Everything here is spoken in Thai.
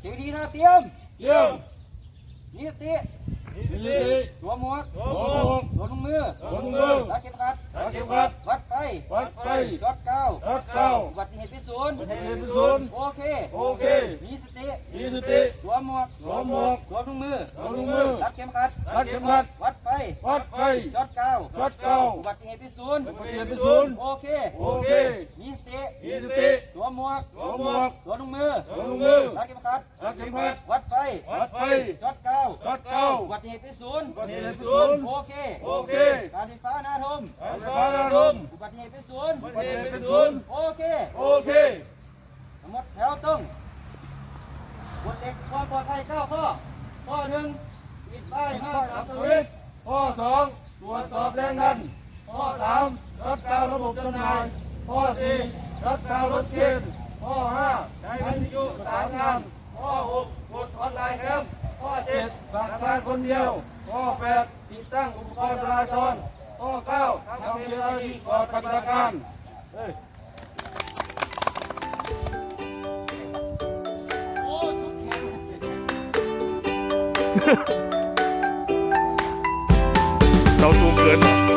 เดี๋ยวดีนะเตรียม เยี่ยมนี่สติมีสติตัวหมวกหัวหมวกตัวถุงมือหัวถุงมือรักเก็บขัดรักเข็มขัดวัดไฟวัดไฟรถเก้ารัดเก้าอุบัติเหตุพิสูจน์ประเทศพิศูนย์โอเคโอเค มีสติมีสติตัวหมวกหัวหมวกตัวถุงมือหัวถุงมือรัดเข็มขัดรัดเข็มขัดวัดไฟวัดไฟรถเก้ารัดเก้าอุบัติเหตุพิสูจน์ประเทศพิศูนย์โอเคโอเค มีสติมีสติตัวหมวกหัวหมวกตัวถุงมือ หัวถุงมือรัดเข็มขัดรัดเข็มขัดวัดไฟวัดไฟรถเก้ารัดเก้าอุบัติเหตุพิสูจน์ประเทศพิศูนย์โอเคโอเคการไฟฟ้านาทมการไฟฟ้าระดมอุบัติเหตุพิสูจน์ประเทศพิศูนย์โอเคโอเคทั้งหมดแถวตรงบทเด็กความปลอดภัยเก้าข้อข้อหนึ่งปิดป้ายห้ามขับสสวิวิตตข้อสองตรวจสอบแรงดันข้อสามรัดกาวระบบจำหน่ายข้อสี่รัดกาวรถเกณฑ์ ข้อห้าใช้วิทยุประสานงานข้อหกกดออนไลน์แคมข้อเจ็ดสั่งการคนเดียว ข้อแปดติดตั้งอุปกรณ์จราจรข้อเก้าทำเวลาที่ก่อนปฏิบัติการเอ้ยโอ้ชุดแข็งเสาสูงเกิน